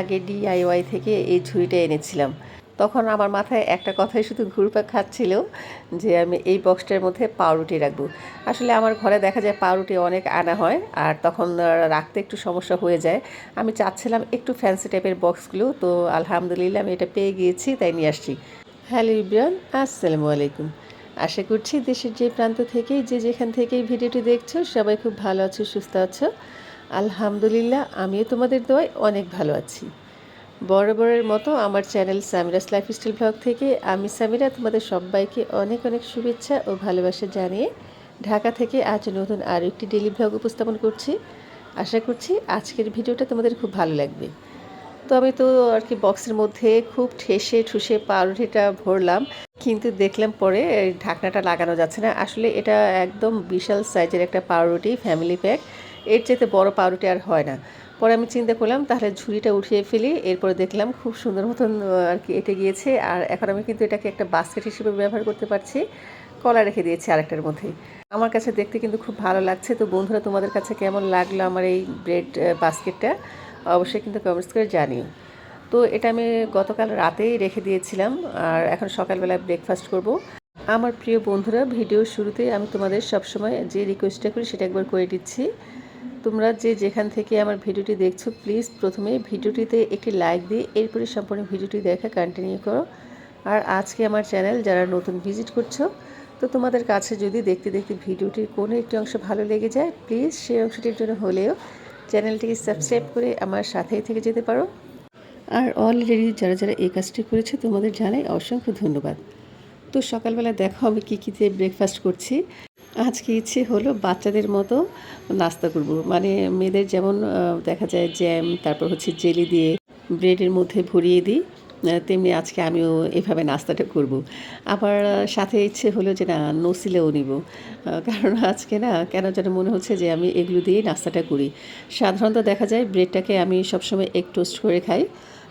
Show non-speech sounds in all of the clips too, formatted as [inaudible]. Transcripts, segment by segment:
আগে ডিআইওয়াই থেকে এই ঝুড়িটা এনেছিলাম। তখন আমার মাথায় একটা কথাই শুধু ঘুরপাক খাচ্ছিল যে আমি এই বক্সটার মধ্যে পাউরুটি রাখব। আসলে আমার ঘরে দেখা যায় পাউরুটি অনেক আনা হয় আর তখন রাখতে একটু সমস্যা হয়ে যায়। আমি চাচ্ছিলাম একটু ফ্যান্সি টাইপের বক্সগুলো তো আলহামদুলিল্লাহ আমি এটা পেয়ে গিয়েছি, তাই নিয়ে আসছি। হ্যালো ইব্রান, আসসালামু আলাইকুম। আশা করছি দেশের যে প্রান্ত থেকেই, যে যেখান থেকেই ভিডিওটি দেখছ, সবাই খুব ভালো আছো, সুস্থ আছো। আলহামদুলিল্লাহ, আমিও তোমাদের দোয়ায় অনেক ভালো আছি। বরাবরের মতো আমার চ্যানেল সামিরাস লাইফস্টাইল ব্লগ থেকে আমি সামিরা তোমাদের সবাইকে অনেক অনেক শুভেচ্ছা ও ভালোবাসা জানিয়ে ঢাকা থেকে আজ নতুন আরও একটি ডেলি ব্লগ উপস্থাপন করছি। আশা করছি আজকের ভিডিওটা তোমাদের খুব ভালো লাগবে। তো আমি তো আর কি বক্সের মধ্যে খুব ঠেসে ঠুসে পাউরুটিটা ভরলাম, কিন্তু দেখলাম পরে ঢাকনাটা লাগানো যাচ্ছে না। আসলে এটা একদম বিশাল সাইজের একটা পাউরুটি ফ্যামিলি প্যাক এর চাইতে বড় পাউরুটি আর হয় না। পরে আমি চিন্তা করলাম, তাহলে ঝুড়িটা উঠিয়ে ফেলি, এরপরে দেখলাম খুব সুন্দর মতন আর কি এটে গিয়েছে। আর এখন আমি কিন্তু এটাকে একটা বাস্কেট হিসেবে ব্যবহার করতে পারছি। কলা রেখে দিয়েছি আরেকটার মধ্যে। আমার কাছে দেখতে কিন্তু খুব ভালো লাগছে। তো বন্ধুরা, তোমাদের কাছে কেমন লাগল আমার এই ব্রেড বাস্কেটটা অবশ্যই কিন্তু কমেন্টস করে জানিও। তো এটা আমি গতকাল রাতেই রেখে দিয়েছিলাম, আর এখন সকালবেলা ব্রেকফাস্ট করব। আমার প্রিয় বন্ধুরা ভিডিওর শুরুতেই আমি তোমাদের সবসময় যে রিকোয়েস্টটা করি, সেটা একবার করে দিচ্ছি। তোমরা যে যেখান থেকে আমার ভিডিওটি দেখছ প্লিজ প্রথমে ভিডিওটিতে একটি লাইক দিয়ে এরপরে সম্পূর্ণ ভিডিওটি দেখা কন্টিনিউ করো। আর আজকে আমার চ্যানেল যারা নতুন ভিজিট করছ, তো তোমাদের কাছে যদি দেখতে দেখতে ভিডিওটির কোনো একটি অংশ ভালো লেগে যায় প্লিজ সেই অংশটির জন্য হলেও চ্যানেলটিকে সাবস্ক্রাইব করে আমার সাথেই থেকে যেতে পারো। আর অলরেডি যারা যারা এই কাজটি করেছে, তোমাদের জানাই অসংখ্য ধন্যবাদ। তো সকালবেলা দেখো আমি কী কী দিয়ে ব্রেকফাস্ট করছি। আজকে ইচ্ছে হলো বাচ্চাদের মতো নাস্তা করব। মানে মেয়েদের যেমন দেখা যায় জ্যাম, তারপর হচ্ছে জেলি দিয়ে ব্রেডের মধ্যে ভরিয়ে দিই তেমনি আজকে আমিও এভাবে নাস্তাটা করব। আবার সাথে ইচ্ছে হলো যে না, নসিলেও নিব কারণ আজকে না কেন যেন মনে হচ্ছে যে আমি এগুলো দিয়েই নাস্তাটা করি। সাধারণত দেখা যায় ব্রেডটাকে আমি সবসময় এক টোস্ট করে খাই।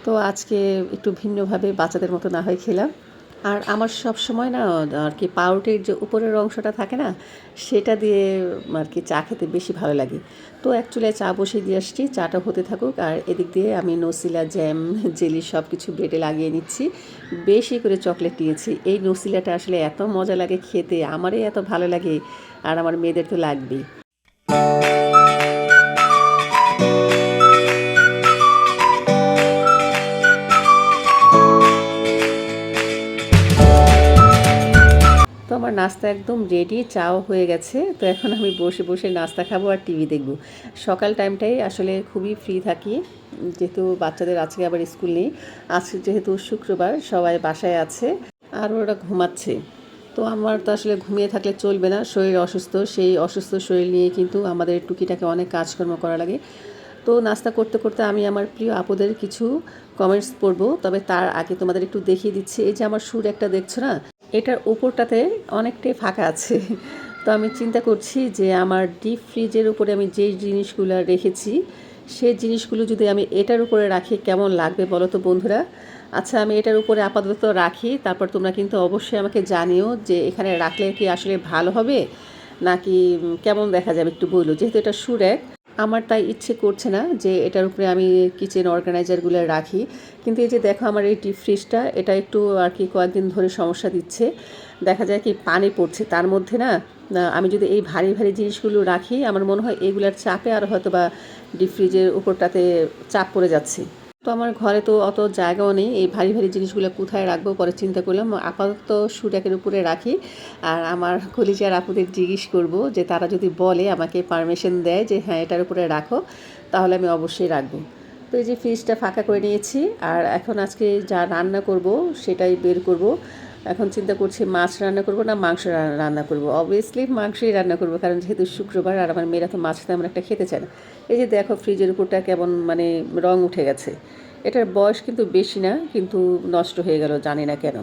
তো আজকে একটু ভিন্নভাবে বাচ্চাদের মতো না হয় খেলাম। আর আমার সব সময় না, আর কি পাউরুটির যে উপরের অংশটা থাকে না, সেটা দিয়ে আর কি চা খেতে বেশি ভালো লাগে। তো অ্যাকচুয়ালি চা বসিয়ে দিয়ে আসছি, চাটা হতে থাকুক, আর এদিক দিয়ে আমি নসিলা জ্যাম জেলি সব কিছু ব্রেডে লাগিয়ে নিচ্ছি। বেশি করে চকলেট নিয়েছি। এই নসিলাটা আসলে এত মজা লাগে খেতে, আমারই এত ভালো লাগে, আর আমার মেয়েদের তো লাগবেই। আমার নাস্তা একদম রেডি চাও হয়ে গেছে। তো এখন আমি বসে বসে নাস্তা খাব আর টিভি দেখব। সকাল টাইমটাই আসলে খুবই ফ্রি থাকি। যেহেতু বাচ্চাদের আজকে আবার স্কুল নেই, আজকে যেহেতু শুক্রবার, সবাই বাসায় আছে আর ওরা ঘুমাচ্ছে। তো আমার তো আসলে ঘুমিয়ে থাকলে চলবে না, শরীর অসুস্থ। সেই অসুস্থ শরীর নিয়ে কিন্তু আমাদের টুকিটাকে অনেক কাজকর্ম করা লাগে। তো নাস্তা করতে করতে আমি আমার প্রিয় আপুদের কিছু কমেন্টস পড়ব। তবে তার আগে তোমাদের একটু দেখিয়ে দিচ্ছি। এই যে আমার সুর একটা দেখছ না? এটার উপরটাতে অনেকটাই ফাঁকা আছে। তো আমি চিন্তা করছি যে আমার ডিপ ফ্রিজের উপরে আমি যে জিনিসগুলো রেখেছি, সেই জিনিসগুলো যদি আমি এটার উপরে রাখি কেমন লাগবে বলো তো বন্ধুরা? আচ্ছা আমি এটার উপরে আপাতত রাখি, তারপর তোমরা কিন্তু অবশ্যই আমাকে জানিও যে এখানে রাখলে কি আসলে ভালো হবে, নাকি কেমন দেখা যাবে একটু বলল যেহেতু এটা সুরেক আমার তাই ইচ্ছে করছে না যে এটার উপরে আমি কিচেন অর্গানাইজারগুলো রাখি। কিন্তু এই যে দেখো আমার এই ডিপ ফ্রিজটা এটা একটু আর কি কয়েকদিন ধরে সমস্যা দিচ্ছে। দেখা যায় কি পানি পড়ছে, তার মধ্যে না আমি যদি এই ভারী ভারী জিনিসগুলো রাখি, আমার মনে হয় এগুলার চাপে আর হয়তো বা ডিপ ফ্রিজের উপরটাতে চাপ পড়ে যাচ্ছে। তো আমার ঘরে তো অত জায়গাও নেই। এই ভারী ভারী জিনিসগুলো কোথায় রাখব পরে চিন্তা করলাম। আপাতত সুডাকের উপরে রাখি। আর আমার কলিজার আপুদের জিজ্ঞেস করব যে তারা যদি বলে, আমাকে পারমিশন দেয় যে হ্যাঁ এটার উপরে রাখো, তাহলে আমি অবশ্যই রাখব। তো এই যে ফ্রিজটা ফাঁকা করে নিয়েছি। আর এখন আজকে যা রান্না করব, সেটাই বের করব। এখন চিন্তা করছি মাছ রান্না করব না মাংস রান্না করব। অবভিয়াসলি মাংসই রান্না করব, কারণ যেহেতু শুক্রবার আর আমার মেয়েরা তো মাছ তেমন একটা খেতে চায় না। এই যে দেখো ফ্রিজের উপরটা কেমন মানে রং উঠে গেছে। এটার বয়স কিন্তু বেশি না, কিন্তু নষ্ট হয়ে গেল, জানি না কেন।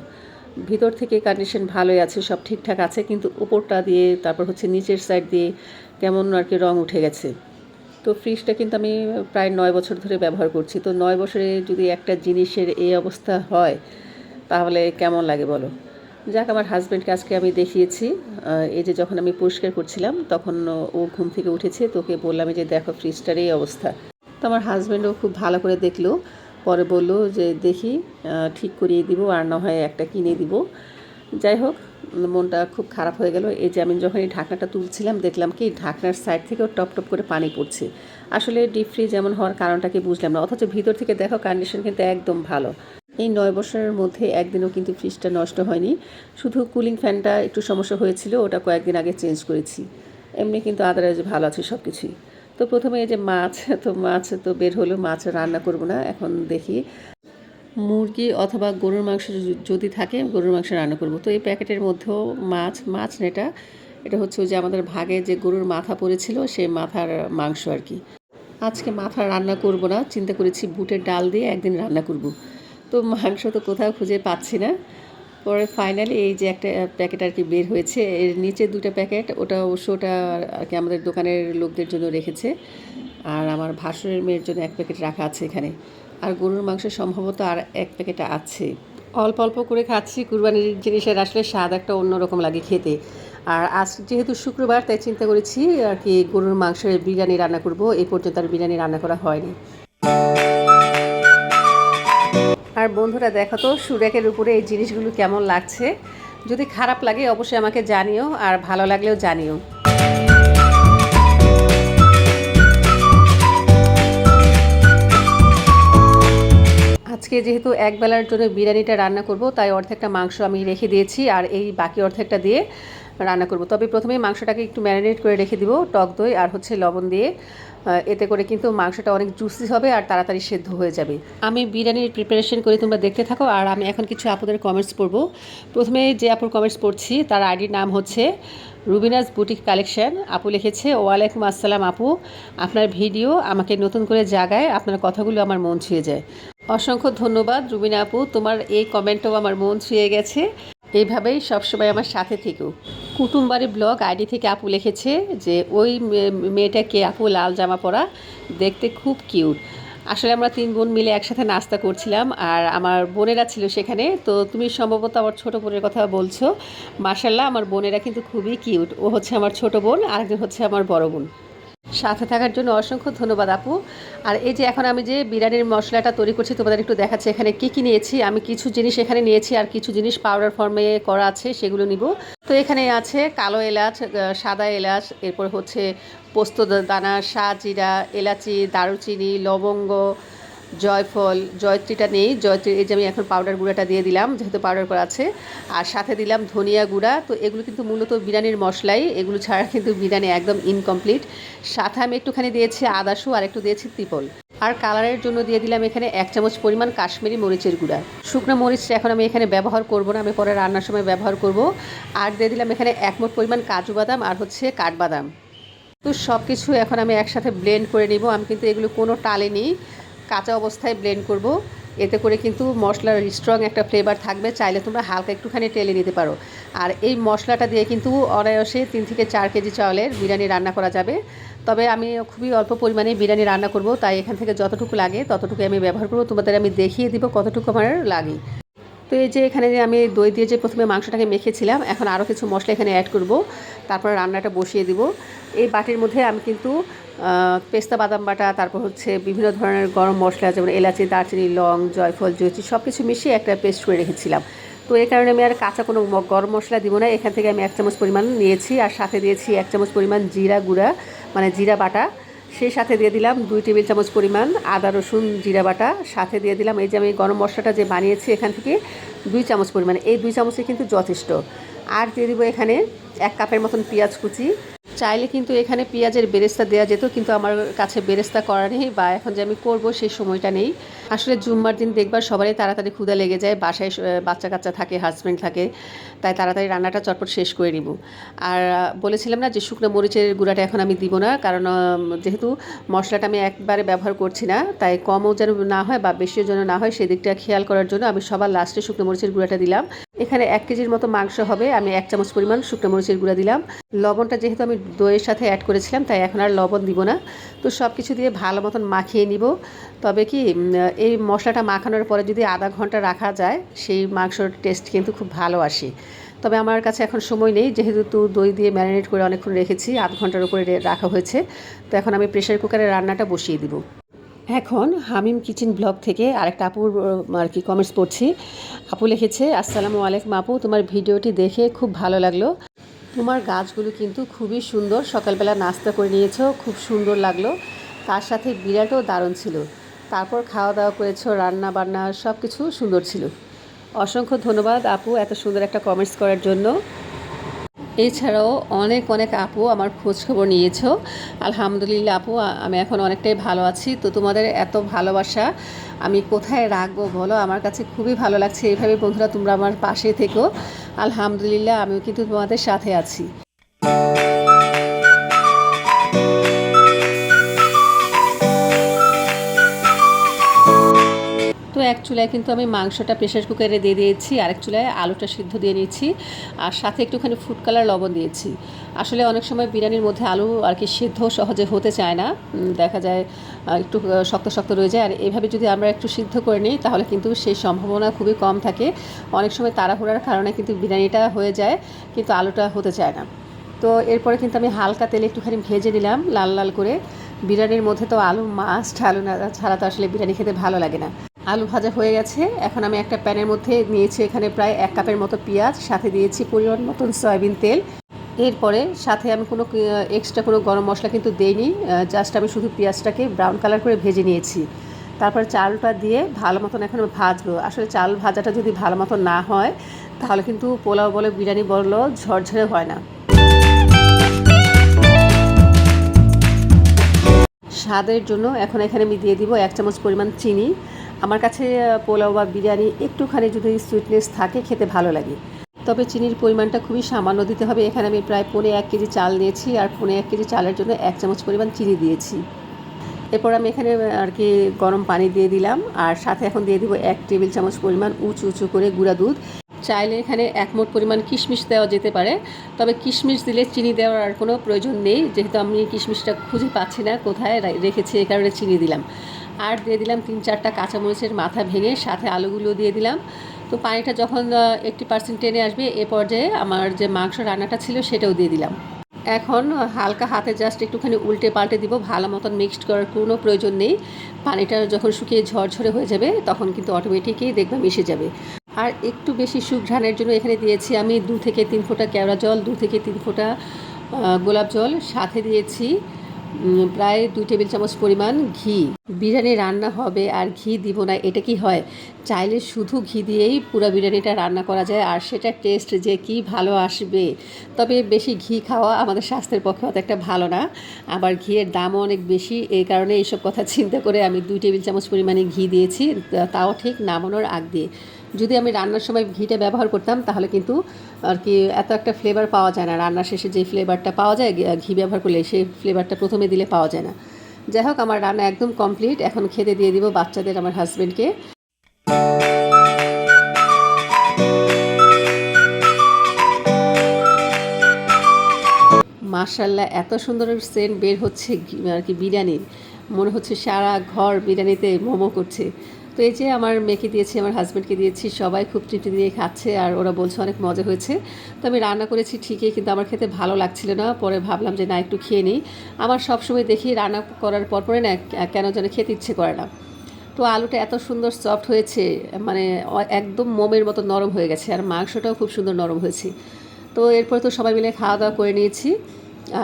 ভিতর থেকে কন্ডিশন ভালোই আছে, সব ঠিকঠাক আছে, কিন্তু উপরটা দিয়ে, তারপর হচ্ছে নিচের সাইড দিয়ে কেমন আর কি রং উঠে গেছে। তো ফ্রিজটা কিন্তু আমি প্রায় নয় বছর ধরে ব্যবহার করছি। তো নয় বছরে যদি একটা জিনিসের এই অবস্থা হয়, তাহলে কেমন লাগে বলো? যাক, আমার হাজব্যান্ডকে আজকে আমি দেখিয়েছি। এই যে যখন আমি পরিষ্কার করছিলাম, তখন ও ঘুম থেকে উঠেছে। তোকে বললাম যে দেখো ফ্রিজটার এই অবস্থা। তো আমার হাজব্যান্ডও খুব ভালো করে দেখল। পরে বলল যে, দেখি ঠিক করিয়ে দিব আর না হয় একটা কিনে দিব। যাই হোক, মনটা খুব খারাপ হয়ে গেল। এই যে আমি যখন এই ঢাকনাটা তুলছিলাম, দেখলাম কি, ঢাকনার সাইড থেকেও টপ টপ করে পানি পড়ছে। আসলে ডিপ ফ্রিজ এমন হওয়ার কারণটাকে বুঝলাম না। অথচ ভিতর থেকে দেখো কন্ডিশন কিন্তু একদম ভালো। এই নয় বছরের মধ্যে একদিনও কিন্তু ফ্রিজটা নষ্ট হয়নি। শুধু কুলিং ফ্যানটা একটু সমস্যা হয়েছিল, ওটা কয়েকদিন আগে চেঞ্জ করেছি। এমনি কিন্তু আদারওয়াইজ ভালো আছে সব কিছুই তো প্রথমে এই যে মাছ, তো মাছ তো বের হলো, মাছ রান্না করব না, এখন দেখি। মুরগি অথবা গরুর মাংস যদি থাকে গরুর মাংস রান্না করব। তো এই প্যাকেটের মধ্যেও মাছ মাছ নেটা এটা হচ্ছে যে আমাদের ভাগে যে গরুর মাথা পড়েছিল, সেই মাথার মাংস আর কি। আজকে মাথা রান্না করব না, চিন্তা করেছি বুটের ডাল দিয়ে একদিন রান্না করব। তো মাংস তো কোথাও খুঁজে পাচ্ছি না। পরে ফাইনালি এই যে একটা প্যাকেট আর কি বের হয়েছে, এর নিচে দুটো প্যাকেট ওটা অবশ্য ওটা আর কি আমাদের দোকানের লোকদের জন্য রেখেছে। আর আমার ভাসুরের মেয়ের জন্য এক প্যাকেট রাখা আছে এখানে। আর গরুর মাংস সম্ভবত আর এক প্যাকেট আছে। অল্প অল্প করে খাচ্ছি, কুরবানির জিনিসের আসলে স্বাদ একটা অন্যরকম লাগে খেতে। আর আজ যেহেতু শুক্রবার, তাই চিন্তা করেছি আর কি গরুর মাংসের বিরিয়ানি রান্না করব। এই পর্যন্ত আর বিরিয়ানি রান্না করা হয়নি। আর বন্ধুরা, দেখো তো, সুরেকের উপরে এই জিনিসগুলো কেমন লাগছে? যদি খারাপ লাগে, অবশ্যই আমাকে জানিও, আর ভালো লাগলেও জানিও। আজকে যেহেতু এক বেলার জন্য বিরিয়ানিটা রান্না করব, তাই অর্ধেকটা মাংস আমি রেখে দিয়েছি, আর এই বাকি অর্ধেকটা দিয়ে রান্না করব। তবে প্রথমে মাংসটাকে একটু ম্যারিনেট করে রেখে দিব, টক দই আর হচ্ছে লবণ দিয়ে। এতে করে কিন্তু মাংসটা অনেক জুসি হবে আর তাড়াতাড়ি সেদ্ধ হয়ে যাবে। আমি বিরিয়ানির প্রিপারেশন করে তোমরা দেখতে থাকো আর আমি এখন কিছু আপুদের কমেন্টস পড়ব। প্রথমে যে আপুর কমেন্টস পড়ছি, তার আইডির নাম হচ্ছে রুবিনাস বুটিক কালেকশন। আপু লিখেছে, ওয়ালাইকুম আসসালাম আপু। আপনার ভিডিও আমাকে নতুন করে জাগায় আপনার কথাগুলো আমার মন ছুঁয়ে যায়। অসংখ্য ধন্যবাদ রুবিনা আপু, তোমার এই কমেন্টও আমার মন ছুঁয়ে গেছে। এইভাবেই সবসময় আমার সাথে থেকেও কুটুমবাড়ি ব্লগ আইডি থেকে আপু লিখেছে যে, ওই মেয়েটাকে আপু লাল জামা পরা, দেখতে খুব কিউট। আসলে আমরা তিন বোন মিলে একসাথে নাস্তা করছিলাম আর আমার বোনেরা ছিল সেখানে। তো তুমি সম্ভবত আমার ছোট বোনের কথা বলছো। মার্শাল্লাহ আমার বোনেরা কিন্তু খুবই কিউট। ও হচ্ছে আমার ছোট বোন আরেকজন হচ্ছে আমার বড় বোন। সাথে থাকার জন্য অসংখ্য ধন্যবাদ, আপু। আর এই যে এখন আমি যে বিরিয়ানির মশলাটা তৈরি করছি, তোমাদের একটু দেখাচ্ছি, এখানে কী কী নিয়েছি, আমি কিছু জিনিস এখানে নিয়েছি আর কিছু জিনিস পাউডার ফর্মে করা আছে, সেগুলো নিব। তো এখানে আছে কালো এলাচ সাদা এলাচ, এরপর হচ্ছে পোস্ত দানা জিরা এলাচি, দারুচিনি, লবঙ্গ জয়ফল, জয়ত্রীটা নেই। জয়ত্রী, এই যে আমি এখন পাউডার গুঁড়াটা দিয়ে দিলাম, যেহেতু পাউডার করা আছে। আর সাথে দিলাম ধনিয়া গুঁড়া। তো এগুলো কিন্তু মূলত বিরিয়ানির মশলাই। এগুলো ছাড়া কিন্তু বিরিয়ানি একদম ইনকমপ্লিট সাথে আমি একটুখানি দিয়েছি আদাসু আর একটু দিয়েছি ত্রিপল। আর কালারের জন্য দিয়ে দিলাম এখানে এক চামচ পরিমাণ কাশ্মীরি মরিচের গুঁড়া। শুকনো মরিচটা এখন আমি এখানে ব্যবহার করব না, আমি পরে রান্নার সময় ব্যবহার করব। আর দিয়ে দিলাম এখানে এক মোট পরিমাণ কাজু বাদাম আর হচ্ছে কাঠবাদাম। তো সব কিছু এখন আমি একসাথে ব্লেন্ড করে নিব। আমি কিন্তু এগুলো কোনো টালে নিই। কাঁচা অবস্থায় ব্লেন্ড করব। এতে করে কিন্তু মশলার স্ট্রং একটা ফ্লেভার থাকবে। চাইলে তোমরা হালকা একটুখানি টেলে নিতে পারো। আর এই মশলাটা দিয়ে কিন্তু অনায়াসে তিন থেকে চার কেজি চাউলের বিরিয়ানি রান্না করা যাবে। তবে আমি খুবই অল্প পরিমাণে বিরিয়ানি রান্না করব। তাই এখান থেকে যতটুকু লাগে ততটুকু আমি ব্যবহার করব। তোমাদের আমি দেখিয়ে দিব কতটুকু আমার লাগে। তো এই যে এখানে যে আমি দই দিয়ে যে প্রথমে মাংসটাকে মেখেছিলাম, এখন আরও কিছু মশলা এখানে অ্যাড করব। তারপর রান্নাটা বসিয়ে দিব। এই বাটির মধ্যে আমি কিন্তু পেস্তা বাদাম বাটা, তারপর হচ্ছে বিভিন্ন ধরনের গরম মশলা, যেমন এলাচি, দারচিনি, লং, জয়ফল জয়চি সব কিছু মিশিয়ে একটা পেস্ট করে রেখেছিলাম। তো এই কারণে আমি আর কাঁচা কোনো গরম মশলা দিব না। এখান থেকে আমি এক চামচ পরিমাণ নিয়েছি আর সাথে দিয়েছি এক চামচ পরিমাণ জিরা গুঁড়া মানে জিরা বাটা। সেই সাথে দিয়ে দিলাম দুই টেবিল চামচ পরিমাণ আদা, রসুন, জিরা বাটা। সাথে দিয়ে দিলাম এই যে আমি গরম মশলাটা যে বানিয়েছি এখান থেকে দুই চামচ পরিমাণ। এই দুই চামচে কিন্তু যথেষ্ট। আর দিয়ে দিব এখানে এক কাপের মতন পেঁয়াজ কুচি। চাইলে কিন্তু এখানে পেঁয়াজের বেরেস্তা দেওয়া যেত, কিন্তু আমার কাছে বেরেস্তা করা নেই বা এখন যে আমি করব সেই সময়টা নেই। আসলে জুম্মার দিন দেখবার সবারই তাড়াতাড়ি ক্ষুদা লেগে যায়, বাসায় বাচ্চা কাচ্চা থাকে হাজব্যান্ড থাকে, তাই তাড়াতাড়ি রান্নাটা চটপট শেষ করে নিব। আর বলেছিলাম না যে শুকনো মরিচের গুঁড়াটা এখন আমি দিব না, কারণ যেহেতু মশলাটা আমি একবারে ব্যবহার করছি না, তাই কমও যেন না হয় বা বেশিও যেন না হয় সেদিকটা খেয়াল করার জন্য আমি সবার লাস্টে শুকনো মরিচের গুঁড়াটা দিলাম। এখানে এক কেজির মতো মাংস হবে, আমি এক চামচ পরিমাণ শুকনো মরিচের গুঁড়া দিলাম। লবণটা যেহেতু আমি দইয়ের সাথে অ্যাড করেছিলাম, তাই এখন আর লবণ দিব না। তো সব কিছু দিয়ে ভালো মতন মাখিয়ে নিব। তবে কি এই মশলাটা মাখানোর পরে যদি আধা ঘণ্টা রাখা যায়, সেই মাংসর টেস্ট কিন্তু খুব ভালো আসে। তবে আমার কাছে এখন সময় নেই, যেহেতু তো দই দিয়ে ম্যারিনেট করে অনেকক্ষণ রেখেছি, আধ ঘণ্টার উপরে রাখা হয়েছে। তো এখন আমি প্রেশার কুকারে রান্নাটা বসিয়ে দিব। এখন হামিম কিচেন ব্লগ থেকে আরেকটা আপুর আর কি কমেন্টস পড়ছি। আপু লিখেছে, আসসালামু আলাইকুম আপু, তোমার ভিডিওটি দেখে খুব ভালো লাগল। তোমার গাছগুলো কিন্তু খুবই সুন্দর। সকালবেলা নাস্তা করে নিয়েছো, খুব সুন্দর লাগল। তার সাথে বিরাটও দারুণ ছিল। তারপর খাওয়া দাওয়া করেছ, রান্না বান্না সব কিছু সুন্দর ছিল। অসংখ্য ধন্যবাদ আপু এত সুন্দর একটা কমেন্টস করার জন্য। এছাড়াও অনেক অনেক আপু আমার খোঁজ খবর নিয়েছো। আলহামদুলিল্লাহ আপু আমি এখন অনেকটাই ভালো আছি। তো তোমাদের এত ভালোবাসা আমি কোথায় রাখব বলো? আমার কাছে খুবই ভালো লাগছে। এইভাবে বন্ধুরা তোমরা আমার পাশে থেকো। আলহামদুলিল্লাহ আমিও কিন্তু তোমাদের সাথে আছি। এক চুলায় কিন্তু আমি মাংসটা প্রেশার কুকারে দিয়ে দিয়েছি, আরেক চুলায় আলুটা সিদ্ধ দিয়ে নিয়েছি, আর সাথে একটুখানি ফুড কালার লবণ দিয়েছি। আসলে অনেক সময় বিরিয়ানির মধ্যে আলু আর কি সিদ্ধ সহজে হতে চায় না দেখা যায় একটু শক্ত শক্ত রয়ে যায়, আর এভাবে যদি আমরা একটু সিদ্ধ করে নিই, তাহলে কিন্তু সেই সম্ভাবনা খুবই কম থাকে। অনেক সময় তাড়াহুড়ার কারণে কিন্তু বিরিয়ানিটা হয়ে যায়, কিন্তু আলুটা হতে চায় না। তো এরপরে কিন্তু আমি হালকা তেলে একটুখানি ভেজে নিলাম, লাল লাল করে। বিরিয়ানির মধ্যে তো আলু মাস্ট আলু না ছাড়া তো আসলে বিরিয়ানি খেতে ভালো লাগে না। আলু ভাজা হয়ে গেছে। এখন আমি একটা প্যানের মধ্যে নিয়েছি এখানে প্রায় এক কাপের মতো পেঁয়াজ, সাথে দিয়েছি পরিমাণ মতন সয়াবিন তেল। এরপরে সাথে আমি কোনো এক্সট্রা কোনো গরম মশলা কিন্তু দেইনি জাস্ট আমি শুধু পেঁয়াজটাকে ব্রাউন কালার করে ভেজে নিয়েছি। তারপর চালটা দিয়ে ভালো মতন এখন ভাজবো। আসলে চাল ভাজাটা যদি ভালো মতন না হয়, তাহলে কিন্তু পোলাও বলে, বিরিয়ানি বলল ঝরঝরে হয় না। স্বাদের জন্য এখন এখানে আমি দিয়ে দিব এক চামচ পরিমাণ চিনি। আমার কাছে পোলাও বা বিরিয়ানি একটুখানি যদি সুইটনেস থাকে, খেতে ভালো লাগে। তবে চিনির পরিমাণটা খুবই সামান্য দিতে হবে। এখানে আমি প্রায় পৌনে এক কেজি চাল নিয়েছি আর পৌনে এক কেজি চালের জন্য এক চামচ পরিমাণ চিনি দিয়েছি। এরপর আমি এখানে আর কি গরম পানি দিয়ে দিলাম আর সাথে এখন দিয়ে দিব এক টেবিল চামচ পরিমাণ উঁচু উঁচু করে গুঁড়া দুধ। চাইলে এখানে এক মোট পরিমাণ কিশমিশ দেওয়া যেতে পারে। তবে কিশমিশ দিলে চিনি দেওয়ার আর কোনো প্রয়োজন নেই। যেহেতু আমি কিশমিশটা খুঁজে পাচ্ছি না কোথায় রেখেছি, এ কারণে চিনি দিলাম। আর দিয়ে দিলাম তিন চারটা কাঁচামরিচের মাথা ভেঙে সাথে আলুগুলো দিয়ে দিলাম। তো পানিটা যখন এইটটি পার্সেন্ট টেনে আসবে, এ পর্যায়ে আমার যে মাংস রান্নাটা ছিল সেটাও দিয়ে দিলাম। এখন হালকা হাতে জাস্ট একটুখানি উল্টে পাল্টে দিব, ভালো মতন মিক্সড করার কোনো প্রয়োজন নেই। পানিটা যখন শুকিয়ে ঝরঝরে হয়ে যাবে, তখন কিন্তু অটোমেটিকই দেখবে মিশে যাবে। আর একটু বেশি সুঘ্রাণের জন্য এখানে দিয়েছি আমি দু থেকে তিন ফোঁটা কেওড়া জল, দু থেকে তিন ফোঁটা গোলাপ জল। সাথে দিয়েছি প্রায় দুই টেবিল চামচ পরিমাণ ঘি। বিরিয়ানি রান্না হবে আর ঘি দিব না, এটা কি হয়? চাইলে শুধু ঘি দিয়েই পুরো বিরিয়ানিটা রান্না করা যায় আর সেটা টেস্ট যে কি ভালো আসবে। তবে বেশি ঘি খাওয়া আমাদের স্বাস্থ্যের পক্ষে অত একটা ভালো না। আবার ঘিয়ের দামও অনেক বেশি, এই কারণে এইসব কথা চিন্তা করে আমি দুই টেবিল চামচ পরিমাণে ঘি দিয়েছি তাও ঠিক নামানোর আগ দিয়ে। যদি আমি রান্নার সময় ঘিটা ব্যবহার করতাম, তাহলে কিন্তু আর কি এত একটা ফ্লেভার পাওয়া যায় না। রান্নার শেষে যে ফ্লেভারটা পাওয়া যায়, ঘি- ব্যবহার করলে সেই ফ্লেভারটা প্রথমে দিলে পাওয়া যায় না। যাই হোক, আমার রান্না একদম কমপ্লিট এখন খেতে দিয়ে দিব বাচ্চাদের, আমার হাজব্যান্ডকে মার্শাল্লাহ এত সুন্দর সেন্ট বের হচ্ছে আর কি বিরিয়ানির মনে হচ্ছে সারা ঘর বিরিয়ানিতে মোমো করছে। তো এই যে আমার মেয়েকে দিয়েছি, আমার হাজব্যান্ডকে দিয়েছি, সবাই খুব তৃপ্তি দিয়ে খাচ্ছে আর ওরা বলছে অনেক মজা হয়েছে। তো আমি রান্না করেছি ঠিকই, কিন্তু আমার খেতে ভালো লাগছিল না, পরে ভাবলাম যে না, একটু খেয়ে নিই। আমার সবসময় দেখি রান্না করার পর পরে না কেন যেন খেতে ইচ্ছে করে না। তো আলুটা এত সুন্দর সফট হয়েছে মানে একদম মোমের মতো নরম হয়ে গেছে আর মাংসটাও খুব সুন্দর নরম হয়েছে। তো এরপর তো সবাই মিলে খাওয়া দাওয়া করে নিয়েছি।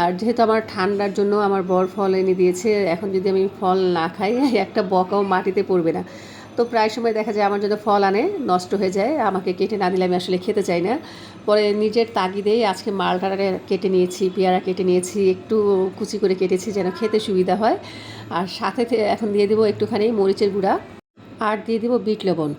আর যেহেতু আমার ঠান্ডার জন্য আমার বর ফল এনে দিয়েছে, এখন যদি আমি ফল না খাই, [laughs] একটা বকাও মাটিতে পড়বে না। তো প্রায় সময় দেখা যায় আমার জন্য ফল আনে, নষ্ট হয়ে যায়, আমাকে কেটে না দিলে আমি আসলে খেতে চাই না। পরে নিজের তাগিদেই আজকে মালটা কেটে নিয়েছি, পেয়ারা কেটে নিয়েছি, একটু কুচি করে কেটেছি যেন খেতে সুবিধা হয়। আর সাথে এখন দিয়ে দেবো একটুখানি মরিচের গুঁড়া। আর দিয়ে দেবো বিট লবণ।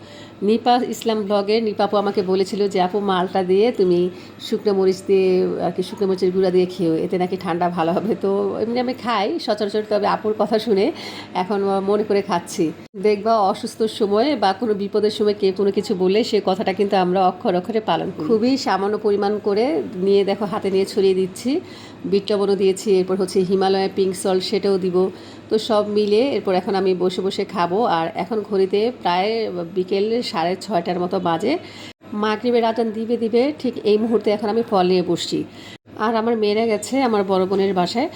নিপা ইসলাম ব্লগে নিপাপু আমাকে বলেছিল যে, আপু, মালটা দিয়ে তুমি শুকনো মরিচ দিয়ে, আর কি শুকনো মরিচের গুঁড়া দিয়ে খেও এতে নাকি ঠান্ডা ভালো হবে। তো এমনি আমি খাই সচরাচর, তবে আপুর কথা শুনে এখন মনে করে খাচ্ছি। দেখবা অসুস্থর সময় বা কোনো বিপদের সময় কেউ কোনো কিছু বলে সে কথাটা কিন্তু আমরা অক্ষর অক্ষরে পালন করি। খুবই সামান্য পরিমাণ করে নিয়ে দেখো হাতে নিয়ে ছড়িয়ে দিচ্ছি। বিট দিয়েছি, এরপর হচ্ছে হিমালয়া পিঙ্ক সল্ট সেটাও দিব। তো সব মিলে এরপর এখন আমি বসে বসে খাব। আর এখন ঘড়িতে প্রায় বিকেল সাড়ে ছয়টার মতো বাজে। মাগরিবের আজান দিবে দিবে, ঠিক এই মুহূর্তে এখন আমি ফল নিয়ে বসছি। আর আমার মেয়েরা গেছে আমার বড় বোনের বাসায়।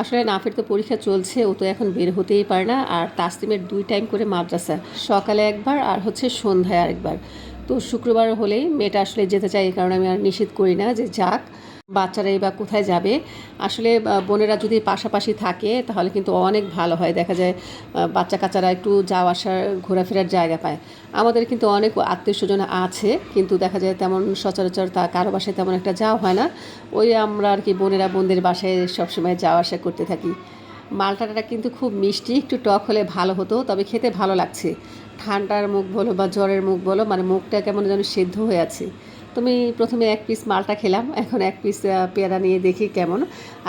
আসলে নাফের তো পরীক্ষা চলছে, ও তো এখন বের হতেই পারে না। আর তাসলিমের দুই টাইম করে মাদ্রাসা, সকালে একবার আর হচ্ছে সন্ধ্যায় আরেকবার। তো শুক্রবার হলেই মেয়েটা আসলে যেতে চাই এই কারণে আমি আর নিষেধ করি না যে যাক। বাচ্চারাই বা কোথায় যাবে, আসলে বোনেরা যদি পাশাপাশি থাকে, তাহলে কিন্তু অনেক ভালো হয়। দেখা যায় বাচ্চা কাচ্চারা একটু যাওয়া আসার, ঘোরাফেরার জায়গা পায়। আমাদের কিন্তু অনেক আত্মীয় স্বজন আছে, কিন্তু দেখা যায় তেমন সচরাচর তা কারও বাসায় তেমন একটা যাওয়া হয় না। ওই আমরা আর কি বোনেরা বোনদের বাসায় সবসময় যাওয়া আসা করতে থাকি। মালটাটা কিন্তু খুব মিষ্টি, একটু টক হলে ভালো হতো, তবে খেতে ভালো লাগছে। ঠান্ডার মুখ বলো বা জ্বরের মুখ বলো মানে মুখটা কেমন যেন সেদ্ধ হয়ে আছে। তুমি প্রথমে এক পিস মালটা খেলাম, এখন এক পিস পেয়ারা নিয়ে দেখি কেমন।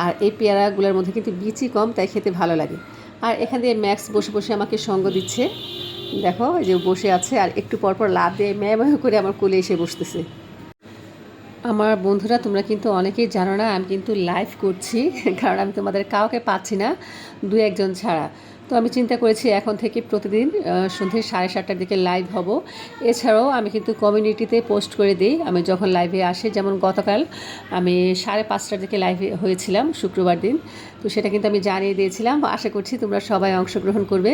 আর এই পেয়ারাগুলোর মধ্যে কিন্তু বিচি কম, তাই খেতে ভালো লাগে। আর এখান দিয়ে ম্যাক্স বসে বসে আমাকে সঙ্গ দিচ্ছে। দেখো, এই যে বসে আছে, আর একটু পর পর লাভ দিয়ে ম্যাম করে আমার কোলে এসে বসতেছে। আমার বন্ধুরা, তোমরা কিন্তু অনেকেই জানো না, আমি কিন্তু লাইভ করছি, কারণ আমি তোমাদের কাউকে পাচ্ছি না দু একজন ছাড়া। তো আমি চিন্তা করেছি এখন থেকে প্রতিদিন আহ, সন্ধ্যে সাড়ে সাতটার দিকে লাইভ হব। এছাড়াও আমি কিন্তু কমিউনিটিতে পোস্ট করে দিই। আমি যখন লাইভে আসি যেমন গতকাল আমি সাড়ে পাঁচটার দিকে লাইভে হয়েছিলাম শুক্রবার দিন। তো সেটা কিন্তু আমি জানিয়ে দিয়েছিলাম। আশা করছি তোমরা সবাই অংশগ্রহণ করবে।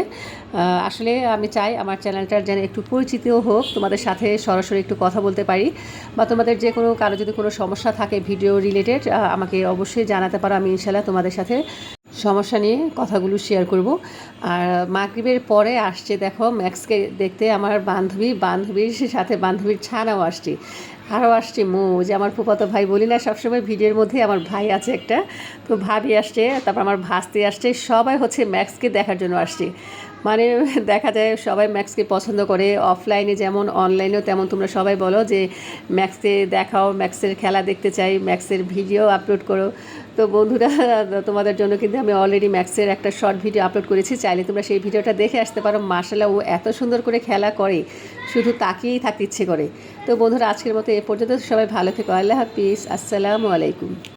আসলে আমি চাই আমার চ্যানেলটার যেন একটু পরিচিতিও হোক তোমাদের সাথে সরাসরি একটু কথা বলতে পারি বা তোমাদের যে কোনো কারও যদি কোনো সমস্যা থাকে ভিডিও রিলেটেড আমাকে অবশ্যই জানাতে পারো। আমি ইনশাল্লাহ তোমাদের সাথে সমস্যা নিয়ে কথাগুলো শেয়ার করব। আর মাগরিবের পরে আসছে দেখো ম্যাক্সকে দেখতে আমার বান্ধবী, বান্ধবীর সাথে বান্ধবীর ছানাও আসছে। আরও আসছে মো যে আমার ফুপাতো ভাই বলি না, সবসময় ভিডিওর মধ্যে আমার ভাই আছে একটা। তো ভাবি আসছে, তারপর আমার ভাস্তি আসছে, সবাই হচ্ছে ম্যাক্সকে দেখার জন্য আসছে। মানে [laughs] দেখা যায় সবাই ম্যাক্সকে পছন্দ করে। অফলাইনে যেমন, অনলাইনেও তেমন। তোমরা সবাই বলো যে ম্যাক্সকে দেখাও, ম্যাক্সের খেলা দেখতে চাই, ম্যাক্সের ভিডিও আপলোড করো। তো বন্ধুরা, [laughs] তোমাদের জন্য কিন্তু আমি অলরেডি ম্যাক্সের একটা শর্ট ভিডিও আপলোড করেছি। চাইলে তোমরা সেই ভিডিওটা দেখে আসতে পারো। মার্শাল্লাহ ও এত সুন্দর করে খেলা করে। শুধু তাকিয়েই থাকতে ইচ্ছে করে। তো বন্ধুরা, আজকের মতো এ পর্যন্ত। সবাই ভালো থেকো। আল্লাহ হাফিজ। আসসালামু আলাইকুম।